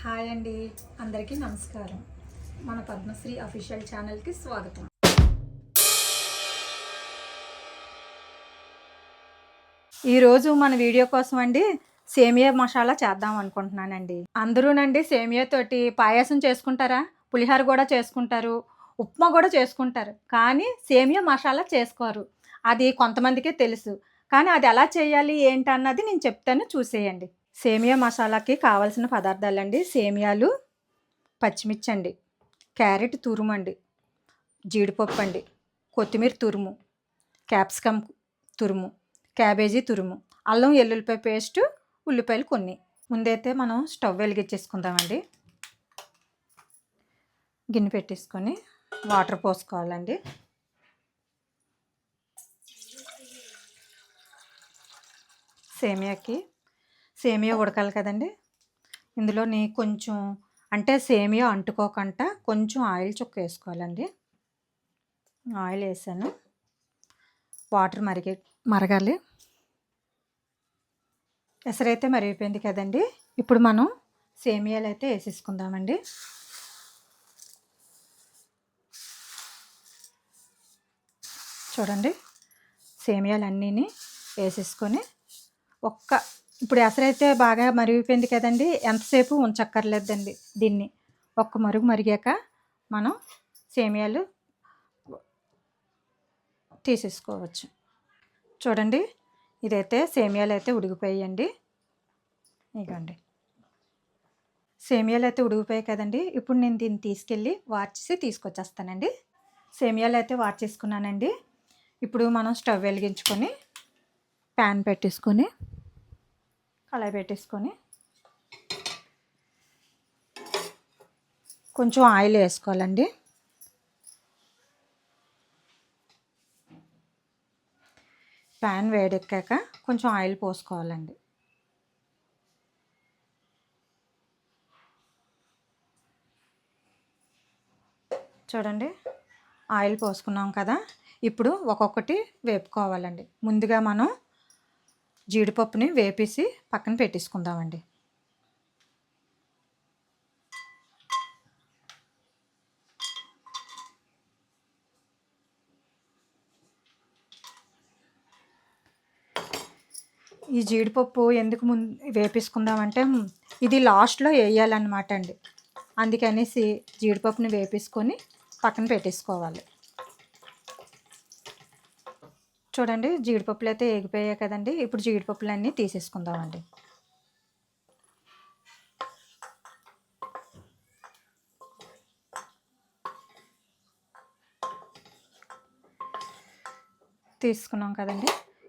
Hi అండి. అందరికీ నమస్కారం. మన పద్మశ్రీ అఫీషియల్ ఛానల్కి స్వాగతం. ఈరోజు మన వీడియో కోసం అండి సేమియా మసాలా చేద్దాం అనుకుంటున్నానండి. అందరూనండి సేమియా తోటి పాయాసం చేసుకుంటారా? పులిహోర కూడా చేసుకుంటారు ఉప్మా కూడా చేసుకుంటారు. కానీ సేమియా మసాలా చేసుకోరు. అది కొంతమందికే తెలుసు. కానీ అది ఎలా చేయాలి ఏంటన్నది నేను చెప్తాను చూసేయండి. సేమియా మసాలాకి కావాల్సిన పదార్థాలండి. సేమియాలు పచ్చిమిర్చి అండి క్యారెట్ తురుము అండి జీడిపప్పు అండి కొత్తిమీర తురుము క్యాప్సికమ్ తురుము క్యాబేజీ తురుము అల్లం ఎల్లుల్లిపాయ పేస్ట్ ఉల్లిపాయలు కొన్ని. ముందైతే మనం స్టవ్ వెలిగించేసుకుందామండి. గిన్నె పెట్టేసుకొని వాటర్ పోసుకోవాలండి. సేమియాకి సేమియా ఉడకాలి కదండి. ఇందులోని కొంచెం అంటే సేమియా అంటుకోకుండా కొంచెం ఆయిల్ చుక్క వేసుకోవాలండి. ఆయిల్ వేసాను. వాటర్ మరిగే మరగాలి. ఎసరైతే మరిగిపోయింది కదండి. ఇప్పుడు మనం సేమియాలు అయితే వేసేసుకుందామండి. చూడండి. సేమియాలు అన్నీని వేసేసుకొని ఒక్క ఇప్పుడు ఎసరైతే బాగా మరిగిపోయింది కదండి ఎంతసేపు ఉంచక్కర్లేదండి దీన్ని. ఒక్క మరుగు మరిగాక మనం సేమియాలు తీసేసుకోవచ్చు. చూడండి ఇదైతే సేమియాలు అయితే ఉడిగిపోయాయండి ఇగండి. సేమియాలు అయితే ఉడిగిపోయాయి కదండి ఇప్పుడు నేను దీన్ని తీసుకెళ్ళి వార్చేసి తీసుకొచ్చేస్తానండి. సేమియాలు అయితే వార్చేసుకున్నానండి ఇప్పుడు మనం స్టవ్ వెలిగించుకొని ప్యాన్ పెట్టేసుకొని కళాయి పెట్టేసుకొని కొంచెం ఆయిల్ వేసుకోవాలండి. ప్యాన్ వేడెక్కాక కొంచెం ఆయిల్ పోసుకోవాలండి. చూడండి ఆయిల్ పోసుకున్నాం కదా. ఇప్పుడు ఒక్కొక్కటి వేపుకోవాలండి. ముందుగా మనం జీడిపప్పుని వేపేసి పక్కన పెట్టేసుకుందామండి. ఈ జీడిపప్పు ఎందుకు ముందు వేపేసుకుందామంటే ఇది లాస్ట్లో వేయాలన్నమాట అండి. అందుకనేసి జీడిపప్పుని వేపేసుకొని పక్కన పెట్టేసుకోవాలి. చూడండి జీడిపప్పులు అయితే ఎగిపోయాయి కదండి. ఇప్పుడు జీడిపప్పులన్నీ తీసేసుకుందామండి. తీసుకున్నాం కదండి.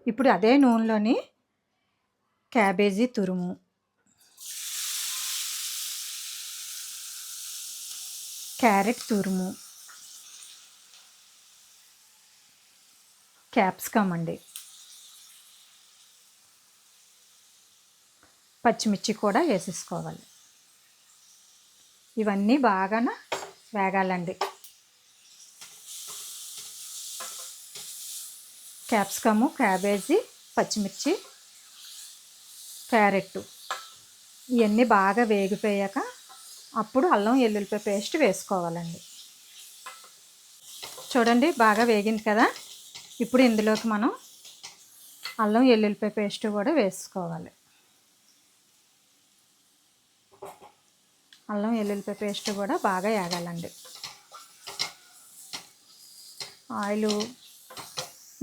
ఇప్పుడు అదే నూనెలోని క్యాబేజీ తురుము. క్యారెట్ తురుము. క్యాప్సికమ్ అండి. పచ్చిమిర్చి కూడా వేసేసుకోవాలి. ఇవన్నీ బాగా వేగాలండి. క్యాప్సికము క్యాబేజీ పచ్చిమిర్చి క్యారెట్ ఇవన్నీ బాగా వేగిపోయాక అప్పుడు అల్లం ఎల్లుల్లిపాయ పేస్ట్ వేసుకోవాలండి. చూడండి బాగా వేగింది కదా? ఇప్పుడు ఇందులోకి మనం అల్లం ఎల్లుల్లిపాయ పేస్ట్ కూడా వేసుకోవాలి. అల్లం ఎల్లుల్లిపాయ పేస్ట్ కూడా బాగా వేగాలండి ఆయిల్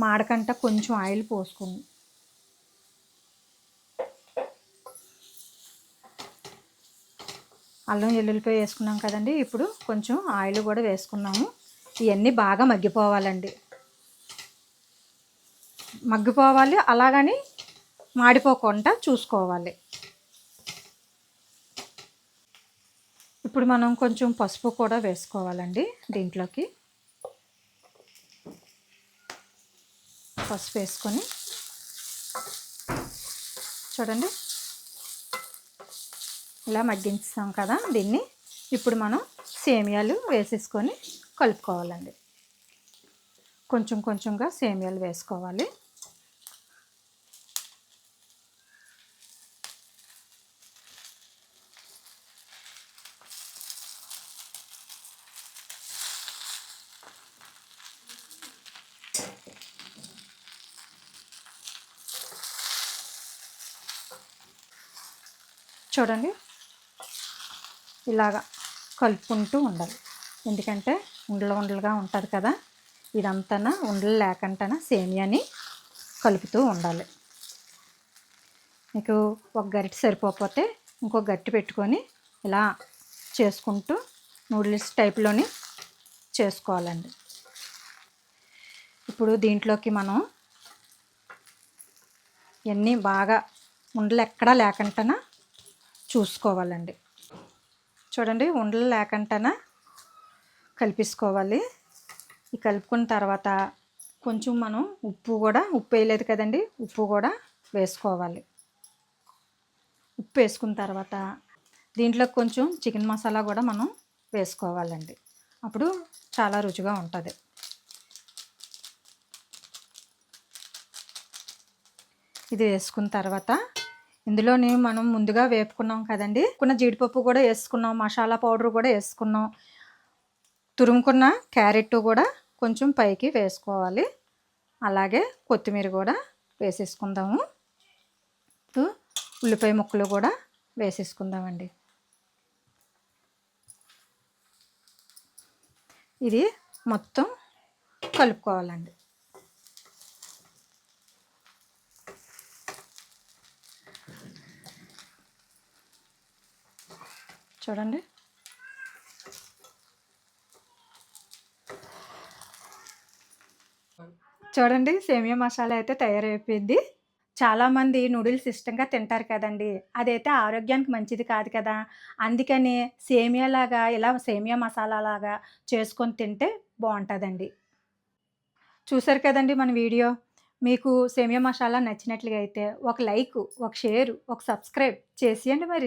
మాడకంట కొంచెం ఆయిల్ పోసుకుంది. అల్లం ఎల్లుల్లిపాయ వేసుకున్నాం కదండి ఇప్పుడు కొంచెం ఆయిల్ కూడా వేసుకున్నాము. ఇవన్నీ బాగా మగ్గిపోవాలండి. మగ్గిపోవాలి. అలాగని మాడిపోకుండా చూసుకోవాలి. ఇప్పుడు మనం కొంచెం పసుపు కూడా వేసుకోవాలండి దీంట్లోకి. పసుపు వేసుకొని చూడండి. ఇలా మగ్గించాం కదా దీన్ని. ఇప్పుడు మనం సేమియాలు వేసేసుకొని కలుపుకోవాలండి. కొంచెం కొంచెంగా సేమియాలు వేసుకోవాలి. చూడండి. ఇలాగా కలుపుకుంటూ ఉండాలి. ఎందుకంటే ఉండలు ఉండలుగా ఉంటుంది కదా. ఇదంతా ఉండలు లేకుండా సేమియాని కలుపుతూ ఉండాలి. మీకు ఒక గరిటె సరిపోకపోతే ఇంకో గట్టి పెట్టుకొని ఇలా చేసుకుంటూ నూడిల్స్ టైప్లోని చేసుకోవాలండి. ఇప్పుడు దీంట్లోకి మనం ఇవన్నీ బాగా ఉండలు ఎక్కడా లేకుండా చూసుకోవాలండి. చూడండి ఉండలు లేకుండా కలిపేసుకోవాలి. ఈ కలుపుకున్న తర్వాత కొంచెం మనం ఉప్పు కూడా ఉప్పు వేయలేదు కదండి ఉప్పు కూడా వేసుకోవాలి. ఉప్పు వేసుకున్న తర్వాత దీంట్లో కొంచెం చికెన్ మసాలా కూడా మనం వేసుకోవాలండి. అప్పుడు చాలా రుచిగా ఉంటుంది. ఇది వేసుకున్న తర్వాత ఇందులోని మనం ముందుగా వేపుకున్నాం కదండి. కొన్న జీడిపప్పు కూడా వేసుకున్నాం మసాలా పౌడర్ కూడా వేసుకున్నాం. తురుముకున్న క్యారెట్ కూడా కొంచెం పైకి వేసుకోవాలి. అలాగే కొత్తిమీర కూడా వేసేసుకుందాము. ఉల్లిపాయ ముక్కలు కూడా వేసేసుకుందామండి. ఇది మొత్తం కలుపుకోవాలండి. చూడండి. చూడండి సేమియా మసాలా అయితే తయారైపోయింది. చాలామంది నూడిల్స్ ఇష్టంగా తింటారు కదండి. అదైతే ఆరోగ్యానికి మంచిది కాదు కదా. అందుకని సేమియా లాగా ఇలా సేమియా మసాలా లాగా చేసుకొని తింటే బాగుంటుందండి. చూసారు కదండి మన వీడియో? మీకు సేమియా మసాలా నచ్చినట్లుగా అయితే ఒక లైక్ ఒక షేర్ ఒక సబ్స్క్రైబ్ చేసేయండి మరి.